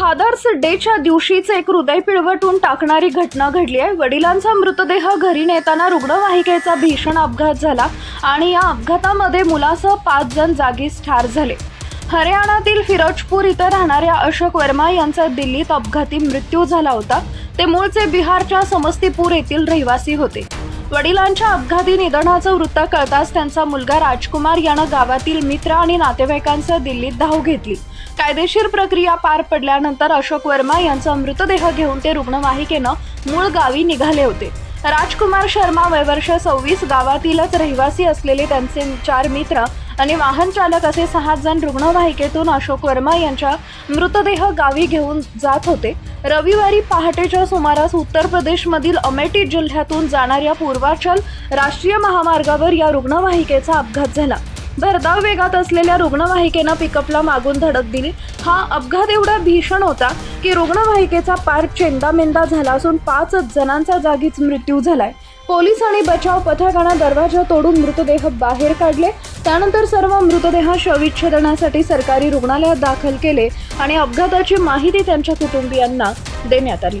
Fathers डेच्या दिवशीच एक हृदय पिळवटून टाकणारी घटना घडली आहे. वडिलांचा मृतदेह घरी नेताना रुग्णवाहिकेचा भीषण अपघात झाला आणि या अपघातामध्ये मुलासह पाच जण जागीच ठार झाले. हरियाणातील फिरोजपूर इथं राहणाऱ्या अशोक वर्मा यांचा दिल्लीत अपघाती मृत्यू झाला होता. ते मूळचे बिहारच्या समस्तीपूर येथील रहिवासी होते. वडिलांच्या अपघाती निधनाचं वृत्त कळताच त्यांचा मुलगा राजकुमार यानं गावातील मित्र आणि नातेवाईकांसह दिल्लीत धाव घेतली. कायदेशीर प्रक्रिया पार पडल्यानंतर अशोक वर्मा यांचा मृतदेह घेऊन ते रुग्णवाहिकेनं मूळ गावी निघाले होते. राजकुमार शर्मा वयवर्ष सव्वीस गावातीलच रहिवासी असलेले त्यांचे चार मित्र आणि वाहन चालक असे सहा जण रुग्णवाहिकेतून अशोक वर्मा यांच्या मृतदेह गावी घेऊन जात होते. रविवारी पहाटेच्या सुमारास उत्तर प्रदेशमधील अमेठी जिल्ह्यातून जाणाऱ्या पूर्वाचल राष्ट्रीय महामार्गावर या रुग्णवाहिकेचा अपघात झाला. भरधाव वेगात असलेल्या रुग्णवाहिकेनं पिकअपला मागून धडक दिली. हा अपघात एवढा भीषण होता की रुग्णवाहिकेचा पार चेंदामेंदा झाला असून पाच जणांचा जागीच मृत्यू झालाय. पोलीस आणि बचाव पथकानं दरवाजा तोडून मृतदेह बाहेर काढले. त्यानंतर सर्व मृतदेह शविच्छेदनासाठी सरकारी रुग्णालयात दाखल केले आणि अपघाताची माहिती त्यांच्या कुटुंबियांना देण्यात आली.